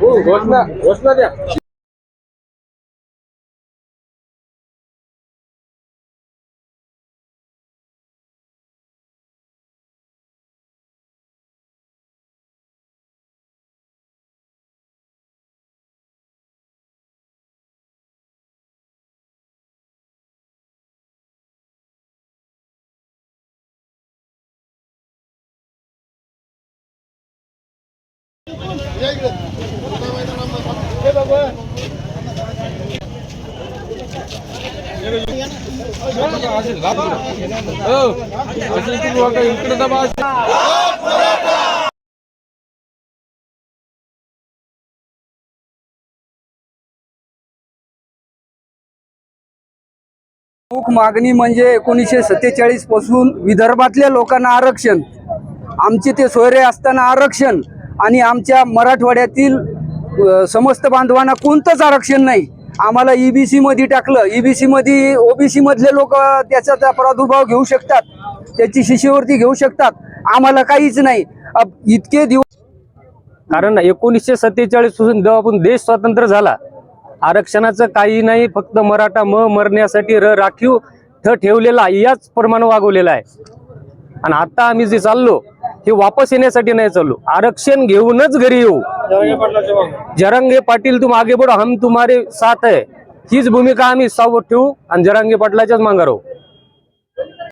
हो घोषणा घोषणा द्या. इकडे दबा प्रमुख मागणी म्हणजे एकोणीसशे सत्तेचाळीसपासून विदर्भातल्या लोकांना आरक्षण. आमचे ते सोयरे असताना आरक्षण. आणि आमच्या मराठवाड्यातील समस्त बांधवांना कोणतंच आरक्षण नाही. आम्हाला ईबीसी मध्ये टाकलं. ईबीसी मध्ये ओबीसी मधले लोक त्याचा प्रादुर्भाव घेऊ शकतात. त्याची शिष्यवृत्ती घेऊ शकतात. आम्हाला काहीच नाही. अब इतके दिवस कारण एकोणीसशे सत्तेचाळीसपासून जेव्हापासून देश स्वतंत्र झाला आरक्षणाचं काही नाही फक्त मराठा म मरण्यासाठी र राखीव ठेवलेला याच प्रमाणे वागवलेला आहे. आणि आता आम्ही जे चाललो हे वापस येण्यासाठी नाही चाललो. आरक्षण घेऊनच घरी येऊ. जरंगे पाटील तुम आगे बढो हम तुम्हारे साथ है हीच भूमिका आम्ही सावध ठेवू आणि जरांगे पाटलाच्याच मांगा राहू.